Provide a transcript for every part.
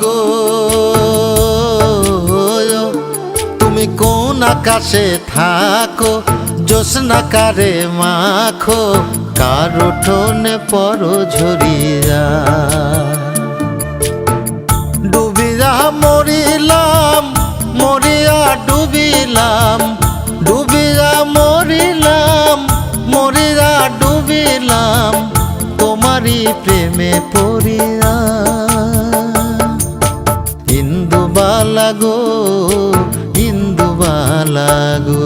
গো তুমি কোন আকাশে থাকো জোসনাকারে মাখো, কারও ঠোনে পর ঝরিয়া। ডুবিরা মরিলাম, মরিয়া ডুবিলাম ডুবিরা মরিলাম, মরিয়া ডুবিলাম, তোমারই প্রেমে পড়িয়া। বালাগো ইন্দু বালাগো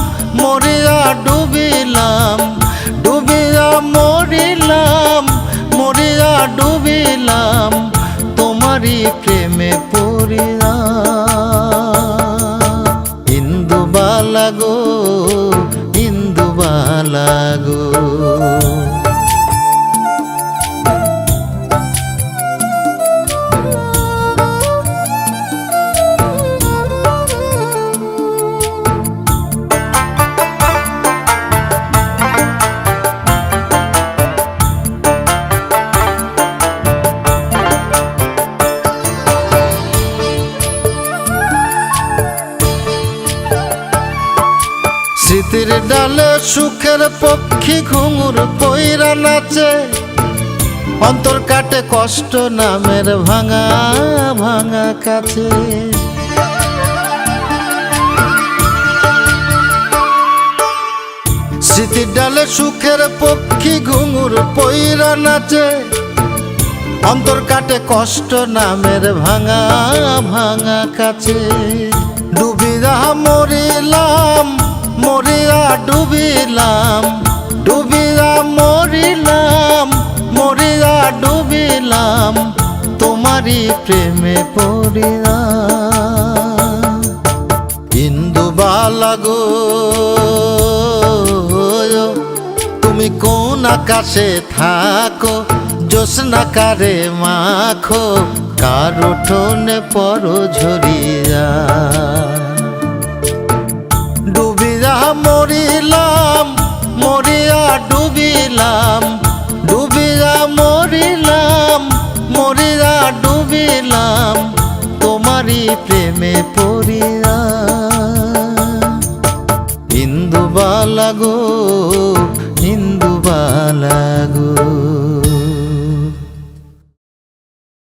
মরিয়া ডুবিলাম ডুবিয়া মরিলাম মরিয়া ডুবিলাম তোমারই প্রেমে পড়িয়া ইন্দু বালাগো স্মৃতির ডালে সুখের পক্ষী ঘুঙুর পইরা নাচে। অন্তর কাটে কষ্ট নামের ভাঙা ভাঙা কাছে। স্মৃতির ডালে সুখের পক্ষী ঘুঙুর পইরা নাচে। অন্তর কাটে কষ্ট নামের ভাঙা ভাঙা কাছে। ডুবিয়া মরিলাম ডুবিলাম, ডুবিয়া মরিলাম, মরিয়া ডুবিলাম, তোমারই প্রেমে পড়িয়া। ইন্দু বালাগো তুমি কোন আকাশে থাকো জোসনাকারে মাখো, কার উঠোনে পর ঝরিয়া। ডুবিলাম তোমারই প্রেমে পড়িয়া। ইন্দু বালাগো ইন্দু বালাগো